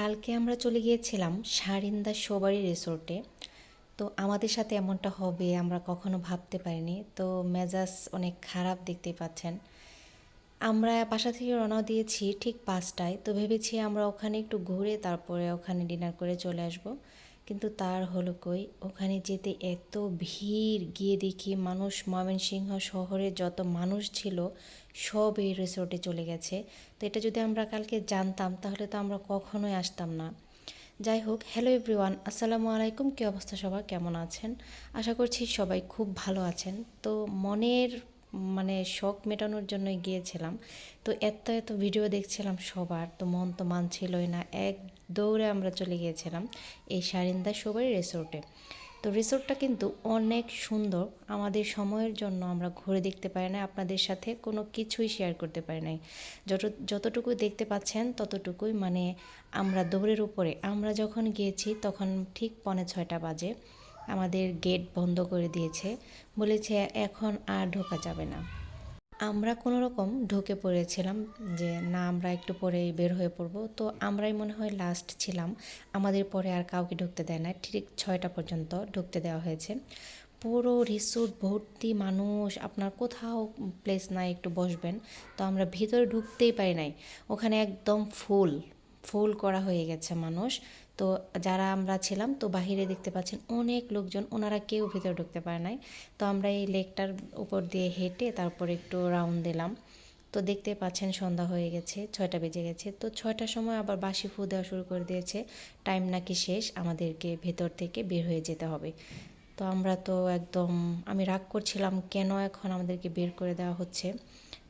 কালকে আমরা চলে গিয়েছিলাম সারিন্দা সবারই রিসোর্টে। তো আমাদের সাথে এমনটা হবে আমরা কখনো ভাবতে পারিনি। তো মেজাজ অনেক খারাপ দেখতে পাচ্ছেন। আমরা বাসা থেকে রওনা দিয়েছি ঠিক পাঁচটায়। তো ভেবেছি আমরা ওখানে একটু ঘুরে তারপরে ওখানে ডিনার করে চলে আসব। কিন্তু তার হলো কই, ওখানে যেতে এত ভিড়, গিয়ে দেখি মানুষ ময়মনসিংহ শহরে যত মানুষ ছিল সব এই রিসোর্টে চলে গেছে। তো এটা যদি আমরা কালকে জানতাম, তাহলে তো আমরা কখনোই আসতাম না। যাই হোক হ্যালো এভরিওয়ান আসসালামু আলাইকুম, কী অবস্থা সবার? কেমন আছেন? আশা করছি সবাই খুব ভালো আছেন। তো মনের মানে শখ মেটানোর জন্যই গিয়েছিলাম। তো এত এত ভিডিও দেখছিলাম সবার, তো মন তো মানছিলই না। এক দৌড়ে আমরা চলে গিয়েছিলাম এই সারিন্দা সবারই রিসোর্টে তো রিসোর্টটা কিন্তু অনেক সুন্দর। আমাদের সময়ের জন্য আমরা ঘুরে দেখতে পারি না আপনাদের সাথে কোনো কিছুই শেয়ার করতে পারি নাই। যত যতটুকু দেখতে পাচ্ছেন, ততটুকুই মানে আমরা দৌড়ের উপরে, আমরা যখন গিয়েছি তখন ঠিক পনে ছয়টা বাজে, আমাদের গেট বন্ধ করে দিয়েছে, বলেছে এখন আর ঢোকা যাবে না। আমরা কোনো রকম ঢুকে পড়েছিলাম যে না, আমরা একটু পরেই বের হয়ে পড়ব। তো আমরাই মনে হয় লাস্ট ছিলাম। আমাদের পরে আর কাউকে ঢুকতে দেয় না ঠিক ছয়টা পর্যন্ত ঢুকতে দেওয়া হয়েছে। পুরো রিসোর্ট ভর্তি মানুষ, আপনার কোথাও প্লেস নাই, একটু বসবেন। তো আমরা ভিতরে ঢুকতেই পারি নাই। ওখানে একদম ফুল ফুল করা হয়ে গেছে মানুষ। তো যারা আমরা ছিলাম, তো বাহিরে দেখতে পাচ্ছেন অনেক লোকজন, ওনারা কেউ ভিতরে ঢুকতে পারে নাই। তো আমরা এই লেকটার উপর দিয়ে হেঁটে তারপর একটু রাউন্ড দিলাম। তো দেখতে পাচ্ছেন সন্ধ্যা হয়ে গেছে, ছয়টা বেজে গেছে। তো ছয়টার সময় আবার বাসি ফু দেওয়া শুরু করে দিয়েছে। টাইম নাকি শেষ, আমাদেরকে ভেতর থেকে বের হয়ে যেতে হবে। তো আমরা তো একদম, আমি রাগ করছিলাম, কেন এখন আমাদেরকে বের করে দেওয়া হচ্ছে?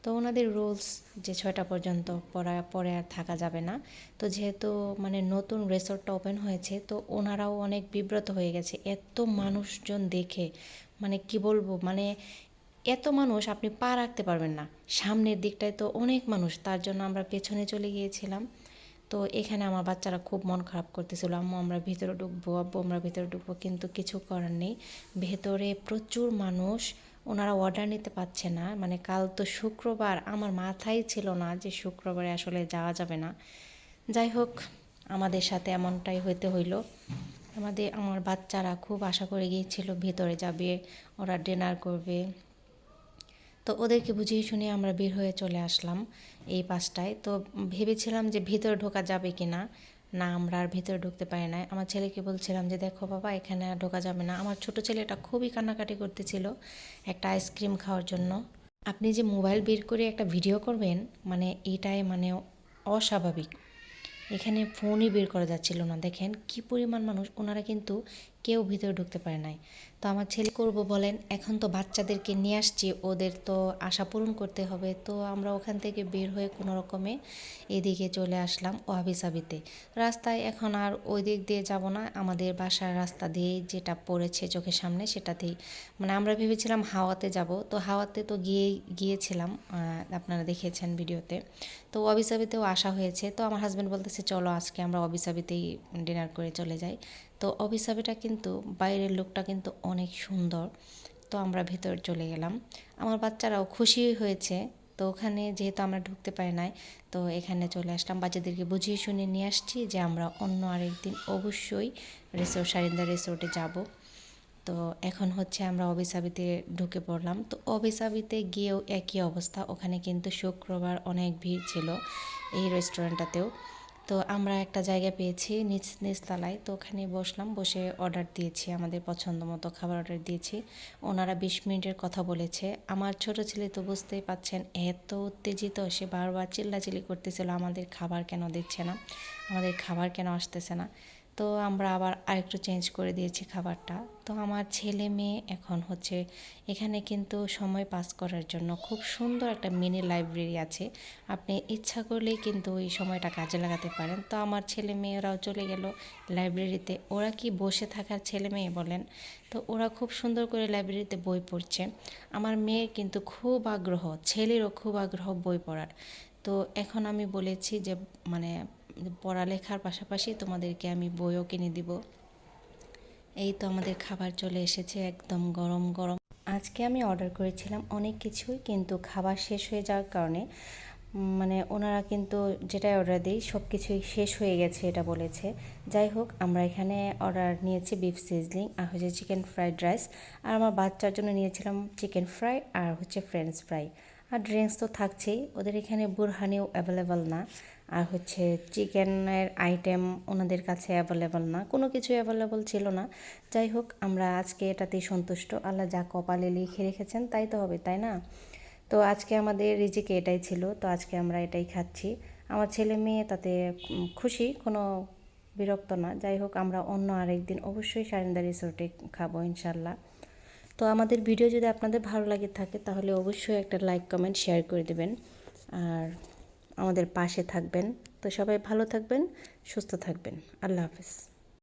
তো ওনাদের রুলস যে ছয়টা পর্যন্ত পড়া পরে আর থাকা যাবে না। তো যেহেতু মানে নতুন রিসোর্টটা ওপেন হয়েছে, তো ওনারাও অনেক বিব্রত হয়ে গেছে। এত মানুষজন দেখে মানে কি বলব মানে এত মানুষ আপনি পা রাখতে পারবেন না। সামনের দিকটায় তো অনেক মানুষ, তার জন্য আমরা পেছনে চলে গিয়েছিলাম। তো এখানে আমার বাচ্চারা খুব মন খারাপ করতেছিল, আম্মু, আমরা ভিতরে ঢুকবো, আব্বু, আমরা ভিতরে ঢুকবো। কিন্তু কিছু করার নেই। ভেতরে প্রচুর মানুষ, ওনারা অর্ডার নিতে পারছে না। মানে কাল তো শুক্রবার, আমার মাথায় ছিল না যে শুক্রবারে আসলে যাওয়া যাবে না। যাই হোক, আমাদের সাথে এমনটাই হইতে হইল। আমাদের, আমার বাচ্চারা খুব আশা করে গিয়েছিল ভেতরে যাবে, ওরা ডিনার করবে। তো ওদেরকে বুঝিয়ে শুনিয়ে আমরা বের হয়ে চলে আসলাম এই পাঁচটায় তো ভেবেছিলাম যে ভেতরে ঢোকা যাবে কি না না আমরা আর ভেতরে ঢুকতে পারি না আমার ছেলেকে বলছিলাম যে, দেখো বাবা, এখানে আর ঢোকা যাবে না। আমার ছোট ছেলেটা খুবই কান্নাকাটি করতেছিল একটা আইসক্রিম খাওয়ার জন্য। আপনি যে মোবাইল বের করে একটা ভিডিও করবেন মানে এটাই মানে অস্বাভাবিক। এখানে ফোনই বের করা যাচ্ছিল না। দেখেন কি পরিমাণ মানুষ। ওনারা কিন্তু কেউ ভিতরে ঢুকতে পারে নাই। তো আমার ছেলে করব বলেন, এখন তো বাচ্চাদেরকে নিয়ে আসছি, ওদের তো আশা পূরণ করতে হবে। তো আমরা ওখান থেকে বের হয়ে কোনো রকমে এদিকে চলে আসলাম ওয়াবিসাবিতে। রাস্তায় এখন আর ওই দিক দিয়ে যাব না, আমাদের বাসার রাস্তা দিয়ে যেটা পড়েছে চোখের সামনে সেটাতেই। মানে আমরা ভেবেছিলাম হাওয়াতে যাব, তো হাওয়াতে তো গিয়ে গিয়েছিলাম আপনারা দেখেছেন ভিডিওতে। তো অবিসাবিতেও আসা হয়েছে, তো আমার হাজব্যান্ড বলতেছে, চলো আজকে আমরা অবিসাবিতেই ডিনার করে চলে যাই। তো অবিসাবিটা কিন্তু বাইরের লোকটা কিন্তু অনেক সুন্দর। তো আমরা ভেতর চলে গেলাম। আমার বাচ্চারাও খুশি হয়েছে। তো ওখানে যেহেতু আমরা ঢুকতে পারি নাই, তো এখানে চলে আসলাম। বাচ্চাদেরকে বুঝিয়ে শুনে নিয়ে আসছি যে আমরা অন্য আরেকদিন অবশ্যই রিসোর্ট সারিন্দা রিসোর্টে যাব। তো এখন হচ্ছে আমরা অবিসাবিতে ঢুকে পড়লাম। তো অবিসাবিতে গিয়েও একই অবস্থা। ওখানে কিন্তু শুক্রবার অনেক ভিড় ছিল এই রেস্টুরেন্টটাতেও তো আমরা একটা জায়গা পেয়েছি নিচ, নিচতলায়। তো ওখানে বসলাম, বসে অর্ডার দিয়েছি, আমাদের পছন্দ মতো খাবার অর্ডার দিয়েছি। ওনারা বিশ মিনিটের কথা বলেছে। আমার ছোট ছেলে তো বুঝতেই পাচ্ছেন, এত উত্তেজিত, সে বারবার চিল্লাচিল্লি করতেছিল, আমাদের খাবার কেন দিচ্ছে না? আমাদের খাবার কেন আসতেছে না? তো আমরা আবার আরেকটু চেঞ্জ করে দিয়েছি খাবারটা। তো আমার ছেলে মেয়ে এখন হচ্ছে এখানে কিন্তু সময় পাস করার জন্য খুব সুন্দর একটা মিনি লাইব্রেরি আছে। আপনি ইচ্ছা করলেই কিন্তু ওই সময়টা কাজে লাগাতে পারেন। তো আমার ছেলে মেয়েরাও চলে গেল লাইব্রেরিতে ওরা কি বসে থাকার ছেলে মেয়ে বলেন? তো ওরা খুব সুন্দর করে লাইব্রেরিতে বই পড়ছে। আমার মেয়ের কিন্তু খুব আগ্রহ, ছেলেরও খুব আগ্রহ বই পড়ার। তো এখন আমি বলেছি যে মানে পড়ালেখার পাশাপাশি তোমাদেরকে আমি বইও কিনে দিব। এই তো আমাদের খাবার চলে এসেছে একদম গরম গরম। আজকে আমি অর্ডার করেছিলাম অনেক কিছুই, কিন্তু খাবার শেষ হয়ে যাওয়ার কারণে মানে ওনারা কিন্তু যেটাই অর্ডার দিই সব কিছুই শেষ হয়ে গেছে এটা বলেছে। যাই হোক, আমরা এখানে অর্ডার নিয়েছি বিফ সিজলিং আর হচ্ছে চিকেন ফ্রাইড রাইস আর আমার বাচ্চার জন্য নিয়েছিলাম চিকেন ফ্রাই আর হচ্ছে ফ্রেঞ্চ ফ্রাই আর ড্রিঙ্কস তো থাকছেই। ওদের এখানে বুরহানিও অ্যাভেলেবল না। আর হচ্ছে চিকেনের আইটেম ওনাদের কাছে অ্যাভেলেবল না। কোনো কিছু অ্যাভেলেবল ছিল না। যাই হোক, আমরা আজকে এটাতেই সন্তুষ্ট। আল্লাহ যা কপালে লিখে রেখেছেন, তাই তো হবে, তাই না? তো আজকে আমাদের রিজিকে এটাই ছিল। তো আজকে আমরা এটাই খাচ্ছি। আমার ছেলে মেয়ে, তাতে খুশি, কোনো বিরক্ত না। যাই হোক, আমরা অন্য আরেকদিন অবশ্যই সারিন্দা রিসোর্টে খাব, ইনশাল্লাহ। তো আমাদের ভিডিও যদি আপনাদের ভালো লাগে থাকে, তাহলে অবশ্যই একটা লাইক কমেন্ট শেয়ার করে দেবেন। আর আমাদের পাশে থাকবেন। তো সবাই ভালো থাকবেন, সুস্থ থাকবেন। আল্লাহ হাফেজ।